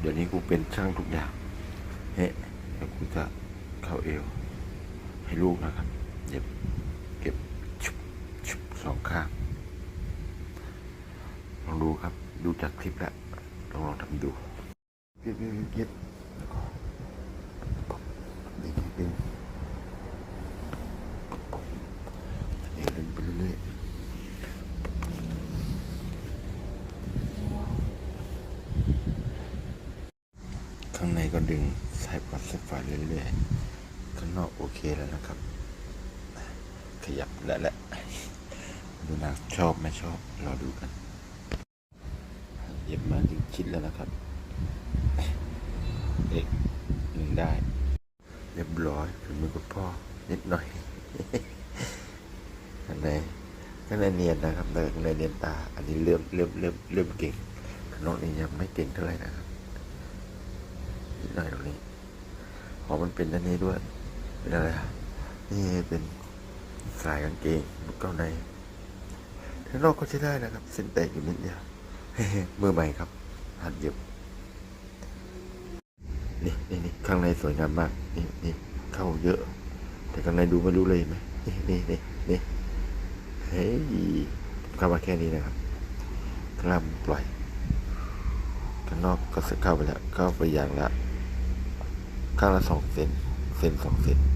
เดี๋ยวนี้กูเป็นช่างทุกอย่างเฮ้เดี๋ยวกูจะเข้าเอว ให้ลูกนะครับเย็บเก็บชุบชุบสองข้างลองดูครับ ดูจากคลิปแล้วลองลองทำดูเย็บเก็บเย็บเย็บแล้วก็ดึงดึงเดี๋ยวดึงไปเรื่อยๆ ข้างในก็ดึงสายปัดสายไฟเรื่อยๆ ข้างนอกโอเคแล้วนะครับ ขยับแล้วแหละ ดูนะชอบไม่ชอบรอดูกันเย็บมาถึงชิดแล้วนะครับ เอกหนึ่งได้ เรียบร้อยถึงมือกับพ่อ นิดหน่อยข้างในข้างในเนียนนะครับแต่ข้างในเนียนตา อันนี้เริ่มเริ่มเริ่มเริ่มเก่งข้างนอกนี่ยังไม่เก่งเท่าไหร่นะครับ หน่อยตรงนี้พอมันเป็นอันนี้ด้วย เป็นอะไรนี่เป็นสายกางเกงลูกเก้าในข้างนอกก็ใช้ได้นะครับ เส้นแตกอยู่นิดเดียวมือใหม่ครับ หัดเย็บนี่นี่นี่ข้างในสวยงามมาก นี่นี่เข้าเยอะ แต่ข้างในดูไม่รู้เลยไหมนี่นี่นี่นี่เฮ้ยเข้ามาแค่นี้นะครับข้างล่างปล่อยข้างนอกก็เข้าไปแล้วเข้าไปอย่างละ ข้างละสองเซนเซนสองเซน